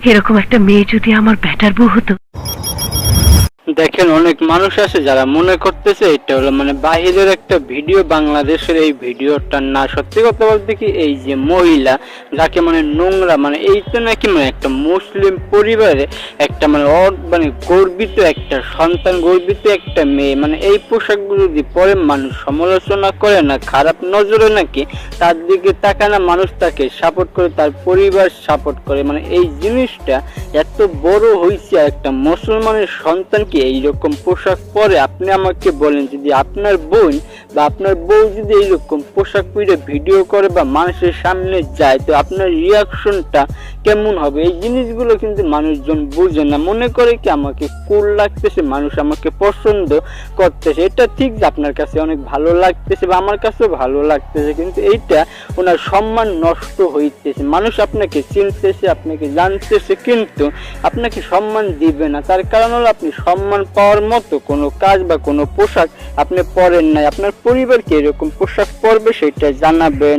এরকম একটা মেয়ে যদি আমার ব্যাটার বউ হতো দেখেন অনেক মানুষ আছে যারা মনে করতেছে এটা হলো মানে বাহিরের একটা ভিডিও, বাংলাদেশের এই ভিডিওটা না। সত্যি কথা বলতে কি এই যে মহিলা, যাকে মানে নোংরা মানে এই তো নাকি মানে একটা মুসলিম পরিবারে একটা মানে মানে গর্বিত একটা সন্তান, গর্বিত একটা মেয়ে মানে এই পোশাকগুলো যদি পরে মানুষ সমালোচনা করে না, খারাপ নজরে নাকি তার দিকে তাকায় না, মানুষ তাকে সাপোর্ট করে, তার পরিবার সাপোর্ট করে। মানে এই জিনিসটা এত বড় হয়েছে একটা মুসলমানের সন্তানকে এইরকম পোশাক পরে আপনি আমাকে বলেন যদি আপনার বোন বা আপনার বউ যদি এইরকম পোশাক পরে ভিডিও করে বা মানুষের সামনে যায়, তো আপনার রিয়াকশনটা কেমন হবে? এই জিনিসগুলো কিন্তু মানুষজন বুঝে না। মনে করে কি আমাকে কুল লাগতেছে, মানুষ আমাকে পছন্দ করতেছে। এটা ঠিক যে আপনার কাছে অনেক ভালো লাগতেছে বা আমার কাছেও ভালো লাগতেছে, কিন্তু এইটা ওনার সম্মান নষ্ট হইতেছে। মানুষ আপনাকে চিনতেছে, আপনাকে জানতেছে, কিন্তু আপনাকে সম্মান দিবে না। তার কারণ হলো আপনি সম্মান পাওয়ার মতো কোনো কাজ বা কোনো পোশাক আপনি পরেন নাই। আপনার পরিবারকে এরকম পোশাক পরবে, সেটা জানাবেন।